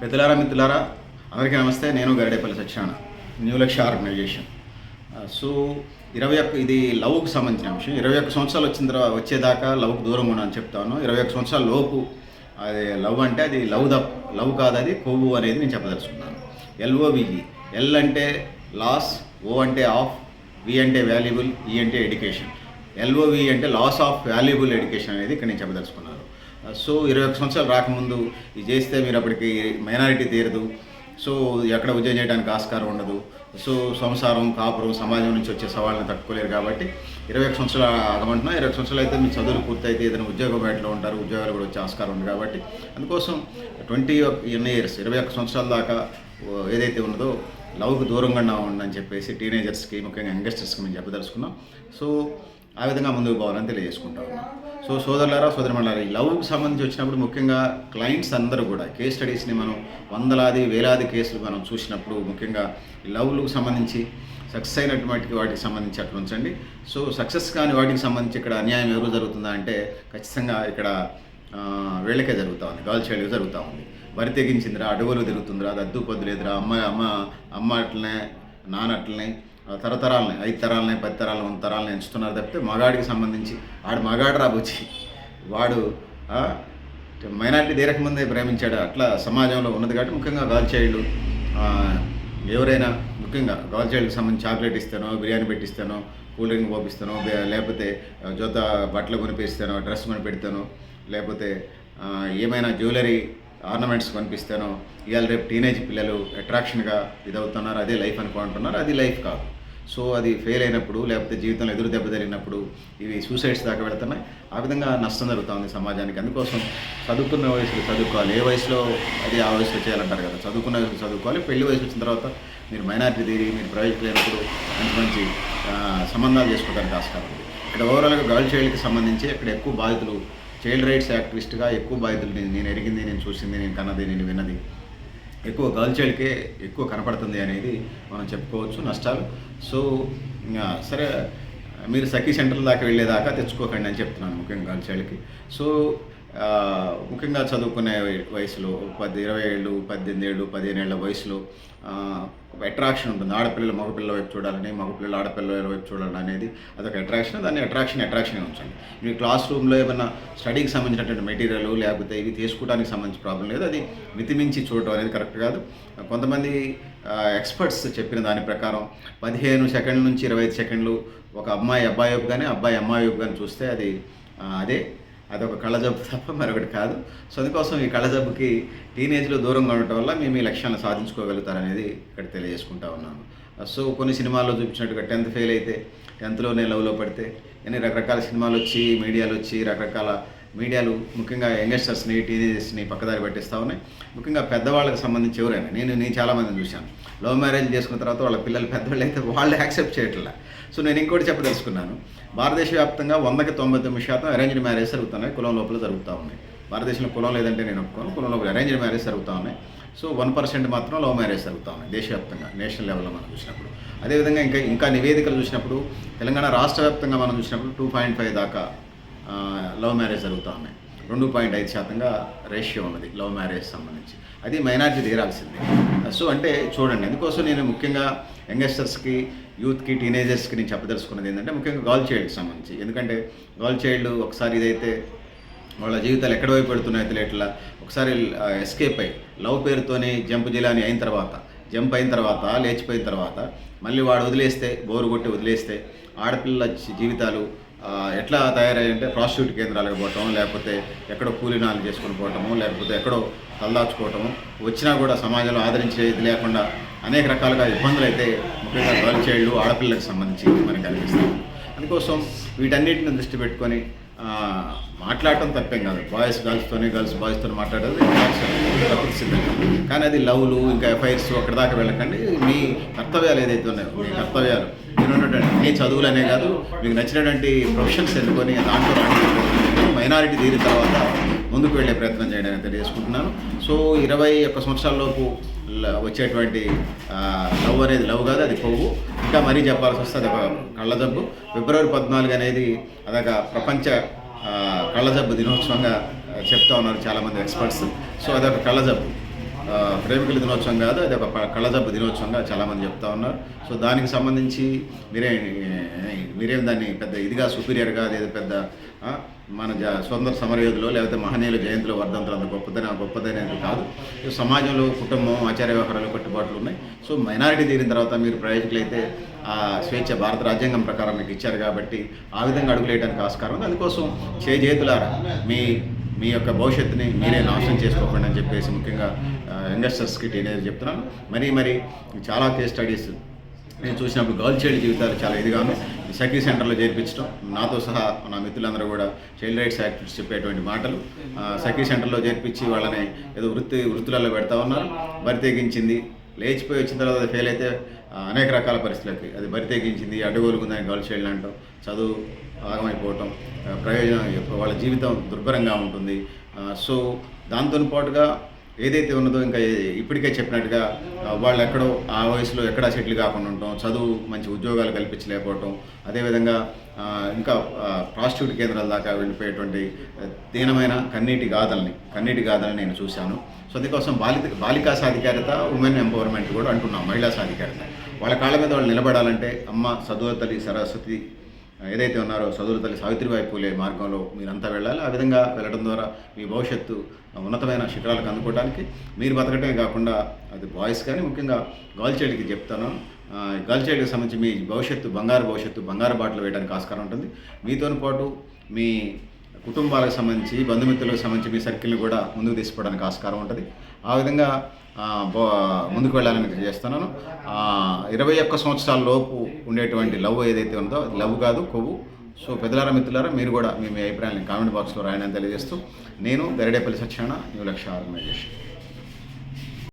పెద్దలారా మిత్రులారా అందరికీ నమస్తే. నేను Garidepalli Satyanarayana new Lakshya organisation. So ఇరవై ఒక్క ఇది లవ్కు సంబంధించిన అంశం ఇరవై ఒక్క సంవత్సరాలు వచ్చిన తర్వాత వచ్చేదాకా లవ్కు దూరంగా ఉండని అని చెప్తాను ఇరవై ఒక్క సంవత్సరాల లోపు అది లవ్ అంటే అది లవ్ ద లవ్ కాదు అది కొవ్వు అనేది నేను చెప్పదలుచుకున్నాను. L O V E L అంటే లాస్ ఓ అంటే ఆఫ్ వి అంటే వాల్యుబుల్ ఈ అంటే ఎడ్యుకేషన్. ఎల్ఓవి అంటే లాస్ ఆఫ్ వాల్యుబుల్ ఎడ్యుకేషన్ అనేది ఇక్కడ నేను చెప్పదలుచుకున్నాను. సో ఇరవై ఒక సంవత్సరాలు రాకముందు ఇది చేస్తే మీరు అప్పటికి మైనారిటీ తీరదు. సో ఎక్కడ ఉద్యోగం చేయడానికి ఆస్కారం ఉండదు. సో సంసారం కాపురం సమాజం నుంచి వచ్చే సవాళ్ళని తట్టుకోలేరు కాబట్టి ఇరవై ఒక సంవత్సరాలు ఆగమంటున్నా. ఇరవై సంవత్సరాలు అయితే మీ చదువులు పూర్తయితే ఏదైనా ఉద్యోగం బయటలో ఉంటారు ఉద్యోగాలు కూడా వచ్చే ఆస్కారం ఉంది కాబట్టి అందుకోసం ట్వంటీ ఎన్ ఇయర్స్ ఇరవై ఒక్క సంవత్సరాల దాకా ఏదైతే ఉన్నదో లవ్కు దూరంగా ఉండని చెప్పేసి టీనేజర్స్కి ముఖ్యంగా యంగస్టర్స్కి మేము చెప్పదలుచుకున్నాం. సో ఆ విధంగా ముందుకు పోవాలని తెలియజేసుకుంటా సో సోదరులారా సోదరిమణారా ఈ లవ్కి సంబంధించి వచ్చినప్పుడు ముఖ్యంగా క్లయింట్స్ అందరూ కూడా కేస్ స్టడీస్ని మనం వందలాది వేలాది కేసులు మనం చూసినప్పుడు ముఖ్యంగా ఈ లవ్లకు సంబంధించి సక్సెస్ అయినటువంటి వాటికి సంబంధించి అట్లా ఉంచండి. సో సక్సెస్ కాని వాటికి సంబంధించి ఇక్కడ అన్యాయం ఎవరు జరుగుతుందా అంటే ఖచ్చితంగా ఇక్కడ ఆ, వీళ్ళకే జరుగుతూ ఉంది. గర్ల్ చేయడం జరుగుతూ ఉంది. వరి తెగించిందిరా అడవులు తిరుగుతుందిరా దద్దు పొద్దులేదురా అమ్మ అమ్మ అమ్మ అట్లనే నాన్న అట్లనే తరతరాలని ఐదు తరాలని పది తరాలని వంద తరాలని ఎంచుతున్నారు తప్పితే మగాడికి సంబంధించి ఆడు మగాడు రాబోచ్చి వాడు మైనార్టీ తీరక ముందే ప్రేమించాడు. అట్లా సమాజంలో ఉన్నది కాబట్టి ముఖ్యంగా గర్ల్ చైల్డ్ ఎవరైనా ముఖ్యంగా గర్ల్ చైల్డ్కి సంబంధించి చాక్లెట్ ఇస్తానో బిర్యానీ పెట్టిస్తానో కూల్ డ్రింక్ పోపిస్తానో లేకపోతే జొత బట్టలు కొనిపిస్తానో డ్రెస్ కొని పెడతానో లేకపోతే ఏమైనా జ్యువెలరీ ఆర్నమెంట్స్ కొనిపిస్తానో ఇవాళ రేపు టీనేజ్ పిల్లలు అట్రాక్షన్గా ఇదవుతున్నారు. అదే లైఫ్ అనుకుంటున్నారు. అది లైఫ్ కాదు. సో అది ఫెయిల్ అయినప్పుడు లేకపోతే జీవితంలో ఎదురు దెబ్బ తగిలినప్పుడు ఇవి సూసైడ్స్ దాకా వెళుతున్నాయి. ఆ విధంగా నష్టం జరుగుతుంది సమాజానికి. అందుకోసం చదువుకున్న వయసులో చదువుకోవాలి. ఏ వయసులో అది ఆ వయసులో చేయాలంటారు కదా. చదువుకున్న వయసులో చదువుకోవాలి. పెళ్ళి వయసు వచ్చిన తర్వాత మీరు మైనారిటీ తీరి మీరు ప్రైవేట్ లేనప్పుడు మంచి మంచి సంబంధాలు చేసుకోవడానికి ఆస్కారం ఉంది. ఇక్కడ ఓవరాల్గా గర్ల్ చైల్డ్కి సంబంధించి ఇక్కడ ఎక్కువ బాధితులు చైల్డ్ రైట్స్ యాక్టివిస్ట్గా ఎక్కువ బాధితులు నేను నేను ఎరిగింది నేను చూసింది నేను కన్నది నేను విన్నది. ఎక్కువ గర్ల్ చైల్డ్కే ఎక్కువ కనపడుతుంది అనేది మనం చెప్పుకోవచ్చు నష్టాలు. సో సరే మీరు సఖీ సెంటర్ దాకా వెళ్ళేదాకా తెచ్చుకోకండి అని చెప్తున్నాను ముఖ్యంగా గర్ల్ చైల్డ్కి. సో ముఖ్యంగా చదువుకునే వయసులో పది ఇరవై ఏళ్ళు పద్దెనిమిది ఏళ్ళు పదిహేను ఏళ్ళ వయసులో అట్రాక్షన్ ఉంటుంది. ఆడపిల్లలు మగపిల్లల వైపు చూడాలని మగపిల్లలు ఆడపిల్లల వైపు చూడాలని అనేది అదొక అట్రాక్షన్ దాన్ని అట్రాక్షన్ అట్రాక్షన్ ఉంచండి. మీ క్లాస్ రూమ్లో ఏమైనా స్టడీకి సంబంధించినటువంటి మెటీరియల్ లేకపోతే ఇవి తీసుకోవడానికి సంబంధించిన ప్రాబ్లం లేదు. అది మితిమించి చూడటం అనేది కరెక్ట్ కాదు. కొంతమంది ఎక్స్పర్ట్స్ చెప్పిన దాని ప్రకారం పదిహేను సెకండ్ల నుంచి ఇరవై ఐదు సెకండ్లు ఒక అమ్మాయి అబ్బాయి వైపు కానీ అబ్బాయి అమ్మాయి వైపు కానీ చూస్తే అది అదే అదొక కళ్ళజబ్బు తప్ప మరొకటి కాదు. సో అందుకోసం ఈ కళ్ళజబ్బుకి టీనేజ్లో దూరంగా ఉండటం వల్ల మేము ఈ లక్ష్యాలను సాధించుకోగలుగుతారనేది ఇక్కడ తెలియజేసుకుంటా ఉన్నాను. సో కొన్ని సినిమాల్లో చూపించినట్టుగా టెన్త్ ఫెయిల్ అయితే టెన్త్లోనే లవ్లో పడితే ఎన్ని రకరకాల సినిమాలు వచ్చి మీడియాలు వచ్చి రకరకాల మీడియాలు ముఖ్యంగా యంగ్స్టర్స్ని టీనేజర్స్ని పక్కదారి పట్టిస్తూ ఉన్నాయి. ముఖ్యంగా పెద్దవాళ్ళకి సంబంధించి ఎవరైనా నేను నేను చాలామందిని చూశాను. లవ్ మ్యారేజ్ చేసుకున్న తర్వాత వాళ్ళ పిల్లలు పెద్దవాళ్ళు అయితే వాళ్ళు యాక్సెప్ట్ చేయట్లే. సో నేను ఇంకోటి చెప్పదలుచుకున్నాను. భారతదేశ వ్యాప్తంగా వందకి తొంభై తొమ్మిది శాతం అరేంజ్డ్ మ్యారేజ్ జరుగుతున్నాయి. కులం లోపల జరుగుతూ ఉన్నాయి. భారతదేశంలో కులం లేదంటే నేను ఒప్పుకోను. కులం లోపల అరేంజ్డ్ మ్యారేజ్ జరుగుతూ ఉన్నాయి. సో వన్ పర్సెంట్ మాత్రం లవ్ మ్యారేజ్ జరుగుతూ ఉన్నాయి దేశవ్యాప్తంగా నేషనల్ లెవెల్లో మనం చూసినప్పుడు. అదేవిధంగా ఇంకా ఇంకా నివేదికలు చూసినప్పుడు తెలంగాణ రాష్ట్ర వ్యాప్తంగా మనం చూసినప్పుడు టూ పాయింట్ ఫైవ్ దాకా లవ్ మ్యారేజ్ జరుగుతూ ఉన్నాయి. రెండు పాయింట్ ఐదు శాతంగా రేషియో ఉన్నది లవ్ మ్యారేజ్ సంబంధించి. అది మైనార్టీ తీరాల్సిందే. సో అంటే చూడండి అందుకోసం నేను ముఖ్యంగా యంగ్స్టర్స్కి యూత్కి టీనేజర్స్కి నేను చెప్పదలుచుకున్నది ఏంటంటే ముఖ్యంగా గర్ల్ చైల్డ్కి సంబంధించి. ఎందుకంటే గర్ల్ చైల్డ్ ఒకసారి ఇదైతే వాళ్ళ జీవితాలు ఎక్కడ వైపు పెడుతున్నాయో తెలియట్లా ఒకసారి ఎస్కేప్ అయ్యి లవ్ పేరుతోని జంప్ జిలాని అయిన తర్వాత జంప్ అయిన తర్వాత లేచిపోయిన తర్వాత మళ్ళీ వాడు వదిలేస్తే బోరు కొట్టి వదిలేస్తే ఆడపిల్లల జీవితాలు ఎట్లా తయారయ్యంటే ప్రాస్టిట్యూట్ కేంద్రాలకు పోవటం లేకపోతే ఎక్కడో కూలీనాలు చేసుకొని పోవటము లేకపోతే ఎక్కడో తలదాచుకోవటము వచ్చినా కూడా సమాజంలో ఆదరించేది లేకుండా అనేక రకాలుగా ఇబ్బందులు అయితే ముఖ్యంగా గర్ల్ చైల్డ్ ఆడపిల్లలకు సంబంధించి మనకు కనిపిస్తాయి అందుకోసం వీటన్నిటిని దృష్టి పెట్టుకొని మాట్లాడటం తప్పేం కాదు. బాయ్స్ గర్ల్స్తోనే గర్ల్స్ బాయ్స్తో మాట్లాడేది సిద్ధంగా. కానీ అది లవ్లు ఇంకా ఎఫ్ఐఆర్స్ అక్కడ దాకా వెళ్ళకండి. మీ కర్తవ్యాలు ఏదైతే ఉన్నాయో మీ కర్తవ్యాలు. మీరు ఉన్నటువంటి మీ చదువులనే కాదు మీకు నచ్చినటువంటి ప్రొఫెషన్స్ ఎన్నుకొని దాంట్లో మైనారిటీ తీరిన తర్వాత ముందుకు వెళ్ళే ప్రయత్నం చేయడానికి తెలియజేసుకుంటున్నాను సో ఇరవై ఒక్క సంవత్సరాలలోపు ల- వచ్చేటువంటి లవ్ అనేది లవ్ కాదు అది కొవ్వు. ఇంకా మరీ చెప్పాల్సి వస్తే అదొక కళ్ళజబ్బు. ఫిబ్రవరి పద్నాలుగు అనేది అదొక ప్రపంచ కళ్ళజబ్బు దినోత్సవంగా చెప్తా ఉన్నారు చాలామంది ఎక్స్పర్ట్స్. సో అదొక కళ్ళజబ్బు. ప్రేమికుల దినోత్సవం కాదు అది ఒక కళ్ళజబ్బు దినోత్సవంగా చాలామంది చెప్తా ఉన్నారు. సో దానికి సంబంధించి మీరే మీరేం దాన్ని పెద్ద ఇదిగా సుపీరియర్గా అదే పెద్ద మన జ స్వంత సమరయోధులు లేకపోతే మహనీయుల జయంతులు వర్ధంతులు అంత గొప్పదని గొప్పదనేది కాదు. సమాజంలో కుటుంబం ఆచార వ్యవహారాలు కట్టుబాట్లు ఉన్నాయి. సో మైనారిటీ తీరిన తర్వాత మీరు ప్రయోజకులైతే ఆ స్వేచ్ఛ భారత రాజ్యాంగం ప్రకారం మీకు ఇచ్చారు కాబట్టి ఆ విధంగా అడుగులేయడానికి ఆస్కారం ఉంది. అందుకోసం చేజేతులారా మీ మీ యొక్క భవిష్యత్తుని మీరే నాశనం చేసుకోకండి అని చెప్పేసి ముఖ్యంగా యంగస్టర్స్కి టీనేజర్ చెప్తున్నాను. మరీ మరి చాలా కేస్ స్టడీస్ నేను చూసినప్పుడు గర్ల్ చైల్డ్ జీవితాలు చాలా ఇదిగాను సఖీ సెంటర్లో చేర్పించడం నాతో సహా నా మిత్రులందరూ కూడా చైల్డ్ రైట్స్ యాక్టివిస్ట్ చెప్పేటువంటి మాటలు సఖీ సెంటర్లో చేర్పించి వాళ్ళని ఏదో వృత్తి వృత్తులలో పెడతా ఉన్నారు. బరి తెగించింది. లేచిపోయి వచ్చిన తర్వాత ఫెయిల్ అయితే అనేక రకాల పరిస్థితులకి అది బరి తెగించింది. అడ్డగోలుకుందని గర్ల్ చైల్డ్ అంటాం. చదువు ఆగమైపోవటం ప్రయోజనం వాళ్ళ జీవితం దుర్భరంగా ఉంటుంది. సో దాంతో పాటుగా ఏదైతే ఉన్నదో ఇంకా ఇప్పటికే చెప్పినట్టుగా వాళ్ళు ఎక్కడో ఆ వయసులో ఎక్కడా సెటిల్ కాకుండా ఉండటం చదువు మంచి ఉద్యోగాలు కల్పించలేకపోవటం అదేవిధంగా ఇంకా ప్రాస్టిట్యూట్ కేంద్రాల దాకా వెళ్ళిపోయేటువంటి దీనమైన కన్నీటి గాథల్ని కన్నీటి గాథల్ని నేను చూశాను. సో అందుకోసం బాలిక బాలికా సాధికారత ఉమెన్ ఎంపవర్మెంట్ కూడా అంటున్నాం మహిళా సాధికారత. వాళ్ళ కాళ్ళ మీద వాళ్ళు నిలబడాలంటే అమ్మ సదువతలి సరస్వతి ఏదైతే ఉన్నారో సదువుల తల్లి సావిత్రిబాయి పూలే మార్గంలో మీరంతా వెళ్ళాలి. ఆ విధంగా వెళ్ళడం ద్వారా మీ భవిష్యత్తు ఉన్నతమైన శిఖరాలకు అందుకోవడానికి మీరు బతకటమే కాకుండా అది బాయ్స్ కానీ ముఖ్యంగా గర్ల్ చైల్డ్కి చెప్తాను. గర్ల్ చైల్డ్కి సంబంధించి మీ భవిష్యత్తు బంగారు భవిష్యత్తు బంగారు బాటలు వేయడానికి ఆస్కారం ఉంటుంది. మీతో పాటు మీ కుటుంబాలకు సంబంధించి బంధుమిత్రులకు సంబంధించి మీ సర్కిల్ని కూడా ముందుకు తీసుకోవడానికి ఆస్కారం ఉంటుంది. ఆ విధంగా ముందుకు వెళ్ళాలని చేస్తున్నాను. ఇరవై ఒక్క సంవత్సరాల లోపు ఉండేటువంటి లవ్ ఏదైతే ఉందో అది లవ్ కాదు కొవ్వు. సో పెద్దలారా మిత్రులారా మీరు కూడా మీ మీ అభిప్రాయాన్ని కామెంట్ బాక్స్లో రాయడానికి తెలియజేస్తూ నేను గరిడేపల్లి సత్యనారాయణ న్యూ లక్ష్య ఆర్గనైజేషన్.